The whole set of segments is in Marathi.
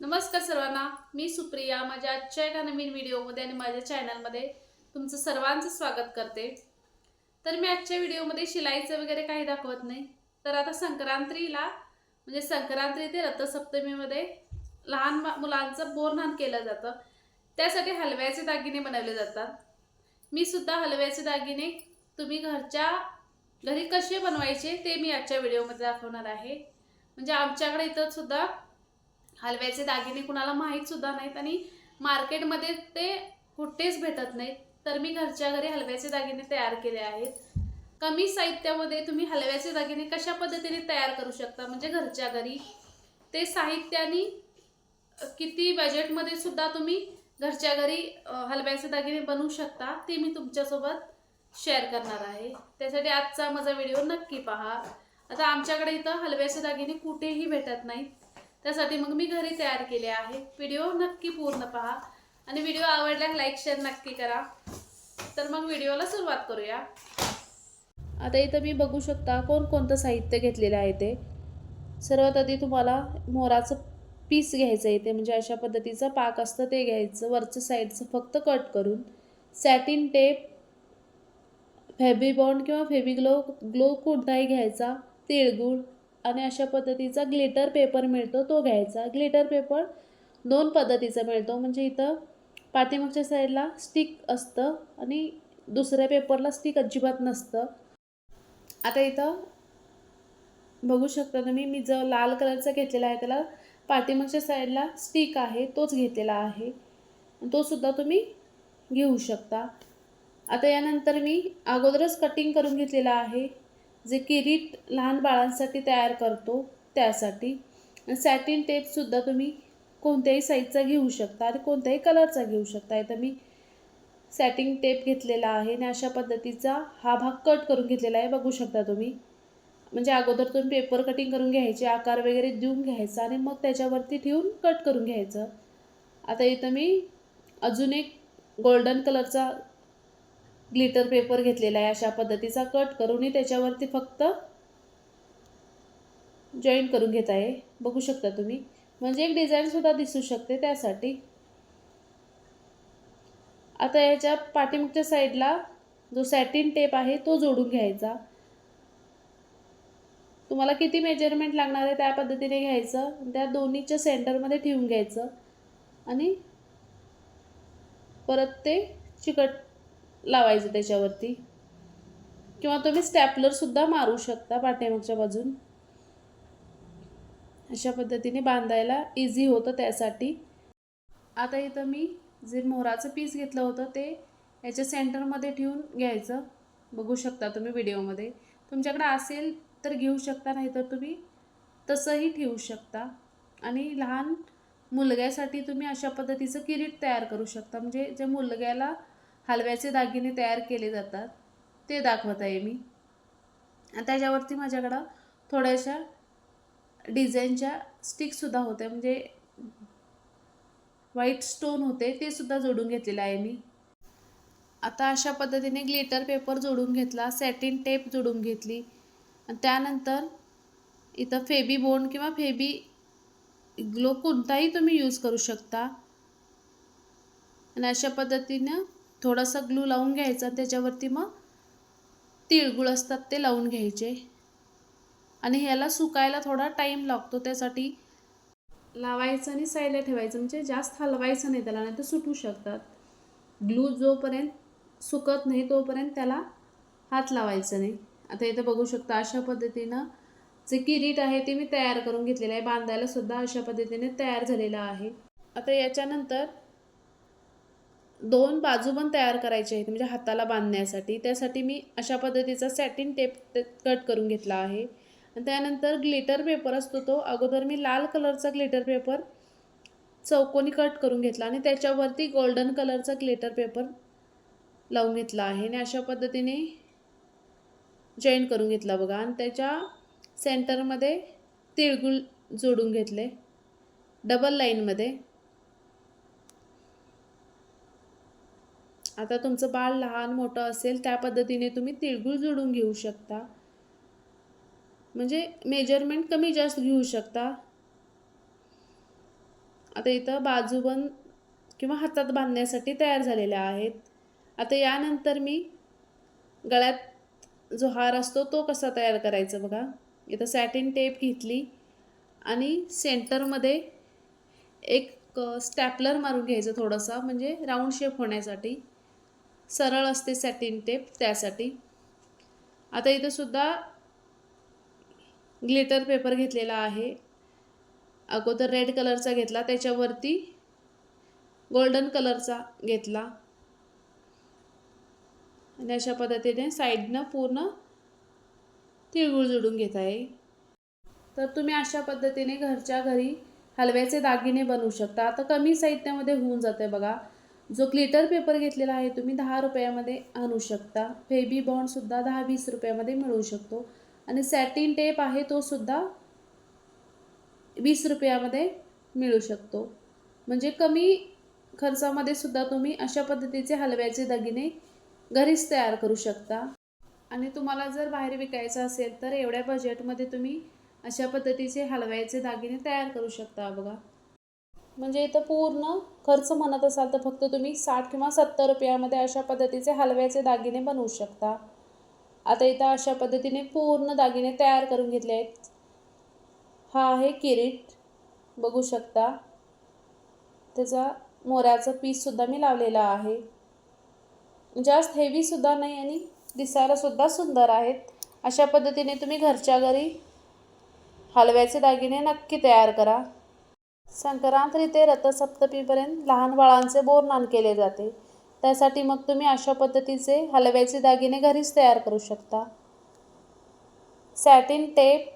नमस्कार सर्वांना मी सुप्रिया. माझ्या आजच्या एका नवीन व्हिडिओमध्ये आणि माझ्या चॅनलमध्ये तुमचं सर्वांचं स्वागत करते. तर मी आजच्या व्हिडिओमध्ये शिलाईचं वगैरे काही दाखवत नाही. तर आता संक्रांतीला म्हणजे संक्रांती ते रथसप्तमीमध्ये लहान मुलांचं बोरनान केलं जातं. त्यासाठी हलव्याचे दागिने बनवले जातात. मी सुद्धा हलव्याचे दागिने तुम्ही घरच्या घरी कसे बनवायचे ते मी आजच्या व्हिडिओमध्ये दाखवणार आहे. म्हणजे आमच्याकडे इथं सुद्धा हलव्याचे दागिने कुणाला माहीत सुद्धा नाहीत आणि मार्केटमध्ये ते कुठेच भेटत नाहीत. तर मी घरच्या घरी हलव्याचे दागिने तयार केले आहेत. कमी साहित्यामध्ये तुम्ही हलव्याचे दागिने कशा पद्धतीने तयार करू शकता? म्हणजे घरच्या घरी ते साहित्याने किती बजेटमध्ये सुद्धा तुम्ही घरच्या घरी हलव्याचे दागिने बनवू शकता ते मी तुमच्यासोबत शेअर करणार आहे. त्यासाठी आजचा माझा व्हिडिओ नक्की पहा. आता आमच्याकडे इथं हलव्याचे दागिने कुठेही भेटत नाहीत. त्यासाठी मग मी घरी तयार केले आहे व्हिडिओ नक्की पूर्ण पहा. आणि व्हिडिओ आवडल्यास लाईक शेअर नक्की करा. तर मग व्हिडिओला सुरुवात करूया. आता इथं मी बघू शकता कोणकोणतं साहित्य घेतलेलं आहे ते. सर्वात आधी तुम्हाला मोराचं पीस घ्यायचं आहे ते म्हणजे अशा पद्धतीचं पाक असतं ते घ्यायचं. वरचं साईडचं फक्त कट करून. सॅटिन टेप फेबिबॉन्ड किंवा फेबिग्लो ग्लो कोणताही घ्यायचा. तिळगुळ आणि अशा पद्धतीचा ग्लिटर पेपर मिळतो तो घ्यायचा. ग्लिटर पेपर दोन पद्धतीचा मिळतो. म्हणजे इथं पाठीमागच्या साईडला स्टिक असतं आणि दुसऱ्या पेपरला स्टिक अजिबात नसतं. आता इथं बघू शकता तुम्ही मी जो लाल कलरचा घेतलेला आहे त्याला पाठीमागच्या साईडला स्टिक आहे तोच घेतलेला आहे. तो सुद्धा तुम्ही घेऊ शकता. आता यानंतर मी अगोदरच कटिंग करून घेतलेला आहे. जे किरीट लहान बाळांसाठी तयार करतो त्यासाठी सॅटिन टेपसुद्धा तुम्ही कोणत्याही साईजचा घेऊ शकता आणि कोणत्याही कलरचा घेऊ शकता. इथं मी सॅटिंग टेप घेतलेला आहे आणि अशा पद्धतीचा हा भाग कट करून घेतलेला आहे. बघू शकता तुम्ही. म्हणजे अगोदर तुम्ही पेपर कटिंग करून घ्यायचे आकार वगैरे देऊन घ्यायचा आणि मग त्याच्यावरती ठेवून कट करून घ्यायचं. आता इथं मी अजून एक गोल्डन कलरचा ग्लिटर पेपर घेतलेला आहे अशा पद्धतीचा कट करूनही त्याच्यावरती फक्त जॉईन करून घेत आहे. बघू शकता तुम्ही. म्हणजे एक डिझाईनसुद्धा दिसू शकते त्यासाठी. आता याच्या पाठीमागच्या साईडला जो सॅटिन टेप आहे तो जोडून घ्यायचा. तुम्हाला किती मेजरमेंट लागणार आहे त्या पद्धतीने घ्यायचं. त्या दोन्हीच्या सेंटरमध्ये ठेवून घ्यायचं. आणि परत ते चिकट लावायचं त्याच्यावरती. किंवा तुम्ही स्टॅपलरसुद्धा मारू शकता पाठीमागच्या बाजून. अशा पद्धतीने बांधायला इझी होतं त्यासाठी. आता इथं मी जे मोराचं पीस घेतलं होतं ते याच्या सेंटरमध्ये ठेवून घ्यायचं. बघू शकता तुम्ही व्हिडिओमध्ये. तुमच्याकडे असेल तर घेऊ शकता नाही तर तुम्ही तसंही ठेवू शकता. आणि लहान मुलग्यासाठी तुम्ही अशा पद्धतीचं किरीट तयार करू शकता. म्हणजे ज्या मुलग्याला हलव्याचे दागिने तयार केले जातात. ते दाखवत आहे मी. आणि त्याच्यावरती माझ्याकडं थोड्याशा डिझाईनच्या स्टिकसुद्धा होत्या. म्हणजे व्हाईट स्टोन होते ते सुद्धा जोडून घेतलेलं आहे मी. आता अशा पद्धतीने ग्लिटर पेपर जोडून घेतला सॅटिन टेप जोडून घेतली. आणि त्यानंतर इथं फेबी बोंड किंवा फेबी ग्लो कोणताही तुम्ही यूज करू शकता. आणि अशा पद्धतीनं थोडासा ग्लू लावून घ्यायचा आणि त्याच्यावरती मग तिळगुळ असतात ते लावून घ्यायचे. आणि ह्याला सुकायला थोडा टाईम लागतो त्यासाठी लावायचं आणि साईडला ठेवायचं म्हणजे जास्त हलवायचं नाही त्याला नाही तर सुटू शकतात. ग्लू जोपर्यंत सुकत नाही तोपर्यंत त्याला हात लावायचं नाही. आता इथं बघू शकता अशा पद्धतीनं जे किरीट आहे ते मी तयार करून घेतलेलं आहे. बांधायला सुद्धा अशा पद्धतीने तयार झालेलं आहे. आता याच्यानंतर दोन बाजू पण तयार करायचे आहेत म्हणजे हाताला बांधण्यासाठी. त्यासाठी मी अशा पद्धतीचा सॅटिन टेप कट करून घेतला आहे. आणि त्यानंतर ग्लिटर पेपर असतो तो. अगोदर मी लाल कलरचा ग्लिटर पेपर चौकोनी कट करून घेतला आणि त्याच्यावरती गोल्डन कलरचा ग्लिटर पेपर लावून घेतला आहे. आणि अशा पद्धतीने जॉईन करून घेतला बघा. आणि त्याच्या सेंटरमध्ये तिळगुळ जोडून घेतले. डबल लाईनमध्ये आता तुमचं बाळ लहान मोठं असेल त्या पद्धतीने तुम्ही तिळगुळ जोडून घेऊ शकता. म्हणजे मेजरमेंट कमी जास्त घेऊ शकता. आता इथं बाजूबंद किंवा हातात बांधण्यासाठी तयार झालेल्या आहेत. आता यानंतर मी गळ्यात जो हार असतो तो कसा तयार करायचा बघा. इथं सॅटिन टेप घेतली आणि सेंटरमध्ये एक स्टॅपलर मारून घ्यायचं थोडंसं म्हणजे राऊंड शेप होण्यासाठी. सरळ असते सॅटिन टेप त्यासाठी. आता इथं सुद्धा ग्लिटर पेपर घेतलेला आहे. अगोदर रेड कलरचा घेतला त्याच्यावरती गोल्डन कलरचा घेतला. आणि अशा पद्धतीने साईडनं पूर्ण तिळगुळ जोडून घेत आहे. तर तुम्ही अशा पद्धतीने घरच्या घरी हलव्याचे दागिने बनवू शकता. आता कमी साहित्यामध्ये होऊन जाते बघा. जो ग्लिटर पेपर घेतलेला आहे तुम्ही दहा रुपयामध्ये आणू शकता. फेबी बॉन्डसुद्धा दहा वीस रुपयामध्ये मिळू शकतो. आणि सॅटिन टेप आहे तो सुद्धा वीस रुपयामध्ये मिळू शकतो. म्हणजे कमी खर्चामध्ये सुद्धा तुम्ही अशा पद्धतीचे हलव्याचे दागिने घरीच तयार करू शकता. आणि तुम्हाला जर बाहेर विकायचं असेल तर एवढ्या बजेटमध्ये तुम्ही अशा पद्धतीचे हलव्याचे दागिने तयार करू शकता बघा. म्हणजे इथं पूर्ण खर्च म्हणत असाल तर फक्त तुम्ही साठ किंवा सत्तर रुपयामध्ये अशा पद्धतीचे हलव्याचे दागिने बनवू शकता. आता इथं अशा पद्धतीने पूर्ण दागिने तयार करून घेतले आहेत. हा आहे किरीट. बघू शकता. त्याचा मोऱ्याचा पीससुद्धा मी लावलेला आहे. जास्त हेवीसुद्धा नाही आणि दिसायलासुद्धा सुंदर आहेत. अशा पद्धतीने तुम्ही घरच्या घरी हलव्याचे दागिने नक्की तयार करा. संक्रांत ते रथसप्तमीपर्यंत लहान बाळांचे बोरनान केले जाते. त्यासाठी मग तुम्ही अशा पद्धतीचे हलव्याचे दागिने घरीच तयार करू शकता. सॅटिन टेप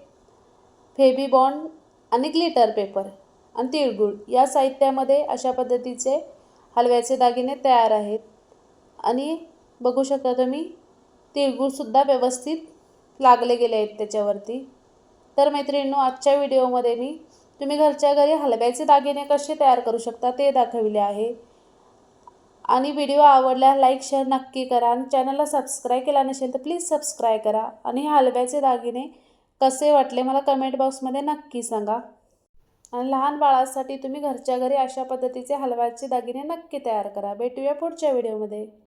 फेबी बॉन्ड आणि ग्लिटर पेपर आणि तिळगुळ या साहित्यामध्ये अशा पद्धतीचे हलव्याचे दागिने तयार आहेत. आणि बघू शकता तुम्ही तिळगुळसुद्धा व्यवस्थित लागले गेले आहेत त्याच्यावरती. तर मैत्रिणींनो आजच्या व्हिडिओमध्ये मी तुम्ही घरच्या घरी हलव्याचे दागिने कसे तयार करू शकता ते दाखविले आहे. आणि व्हिडिओ आवडल्यास लाईक शेअर नक्की करा आणि चॅनलला सबस्क्राईब केला नसेल तर प्लीज सबस्क्राईब करा. आणि हे हलव्याचे दागिने कसे वाटले मला कमेंट बॉक्समध्ये नक्की सांगा. आणि लहान बाळासाठी तुम्ही घरच्या घरी अशा पद्धतीचे हलव्याचे दागिने नक्की तयार करा. भेटूया पुढच्या व्हिडिओमध्ये.